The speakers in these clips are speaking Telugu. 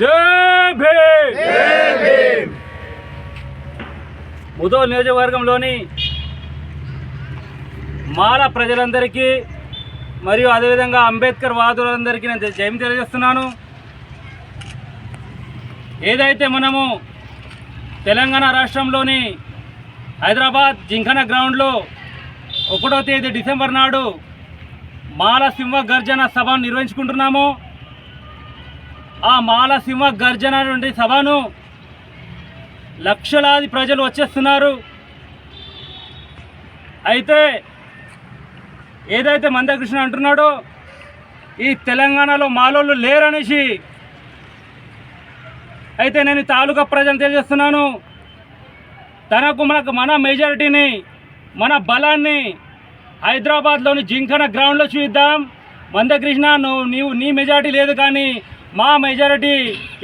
జై భీమ్! ముదోల్ నియోజకవర్గంలోని మాల ప్రజలందరికీ మరియు అదేవిధంగా అంబేద్కర్ వాదులందరికీ నేను జయం తెలియజేస్తున్నాను. ఏదైతే మనము తెలంగాణ రాష్ట్రంలోని హైదరాబాద్ జింకన గ్రౌండ్లో ఒకటో తేదీ డిసెంబర్ నాడు మాల సింహ గర్జన సభను నిర్వహించుకుంటున్నాము. ఆ మాల సింహ గర్జన నుండి సభను లక్షలాది ప్రజలు వచ్చేస్తున్నారు. అయితే ఏదైతే మందకృష్ణ అంటున్నాడో ఈ తెలంగాణలో మాలోళ్ళు లేరనేసి అయితే నేను తాలూకా ప్రజలు తెలియజేస్తున్నాను. తనకు మనకు మన మెజారిటీని మన బలాన్ని హైదరాబాద్లోని జింకన గ్రౌండ్లో చూద్దాం మందకృష్ణ నువ్వు నీవు నీ మెజారిటీ లేదు కానీ మా మెజారిటీ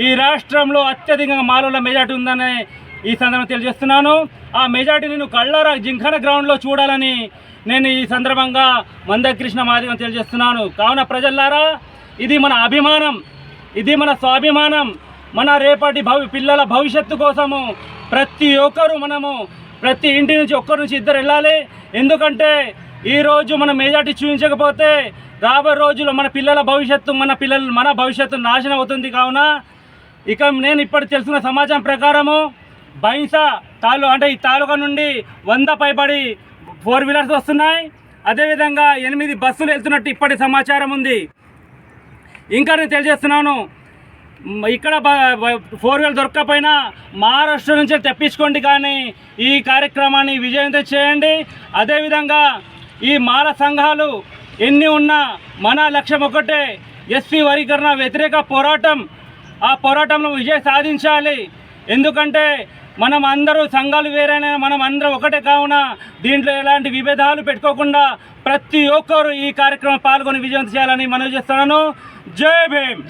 ఈ రాష్ట్రంలో అత్యధికంగా మాలోళ్ళ మెజారిటీ ఉందని ఈ సందర్భంగా తెలియజేస్తున్నాను. ఆ మెజారిటీ నేను కళ్ళారా జింకన గ్రౌండ్లో చూడాలని నేను ఈ సందర్భంగా మందకృష్ణ మాదిగం తెలియజేస్తున్నాను. కావున ప్రజల్లారా ఇది మన అభిమానం ఇది మన స్వాభిమానం మన రేపటి భవి పిల్లల భవిష్యత్తు కోసము ప్రతి ఒక్కరు మనము ప్రతి ఇంటి నుంచి ఒక్కరి నుంచి ఇద్దరు వెళ్ళాలి. ఎందుకంటే ఈరోజు మనం మెజార్టీ చూపించకపోతే రాబోయే రోజుల్లో మన పిల్లల భవిష్యత్తు మన పిల్లలు మన భవిష్యత్తు నాశనం అవుతుంది కావున ఇక నేను ఇప్పటి తెలుసుకున్న సమాచారం ప్రకారము బైంసా తాలూ అంటే ఈ తాలూకా నుండి వంద పైబడి ఫోర్ వీలర్స్ వస్తున్నాయి. అదేవిధంగా ఎనిమిది బస్సులు వెళ్తున్నట్టు ఇప్పటి సమాచారం ఉంది. ఇంకా నేను తెలియజేస్తున్నాను ఇక్కడ బ- ఫోర్ వీలర్ దొరకకపోయినా మహారాష్ట్ర నుంచి తెప్పించుకోండి కానీ ఈ కార్యక్రమాన్ని విజయంతో చేయండి. అదేవిధంగా ఈ మాల సంఘాలు ఎన్ని ఉన్నా మన లక్ష్యం ఒకటే ఎస్సీ వర్గీకరణ వ్యతిరేక పోరాటం. ఆ పోరాటంలో విజయం సాధించాలి. ఎందుకంటే మనం అందరూ సంఘాలు వేరైనా మనం అందరం ఒకటే కావున దీంట్లో ఎలాంటి విభేదాలు పెట్టుకోకుండా ప్రతి ఒక్కరు ఈ కార్యక్రమం పాల్గొని విజయం చేయాలని మనవి చేస్తున్నాను. జై భీమ్!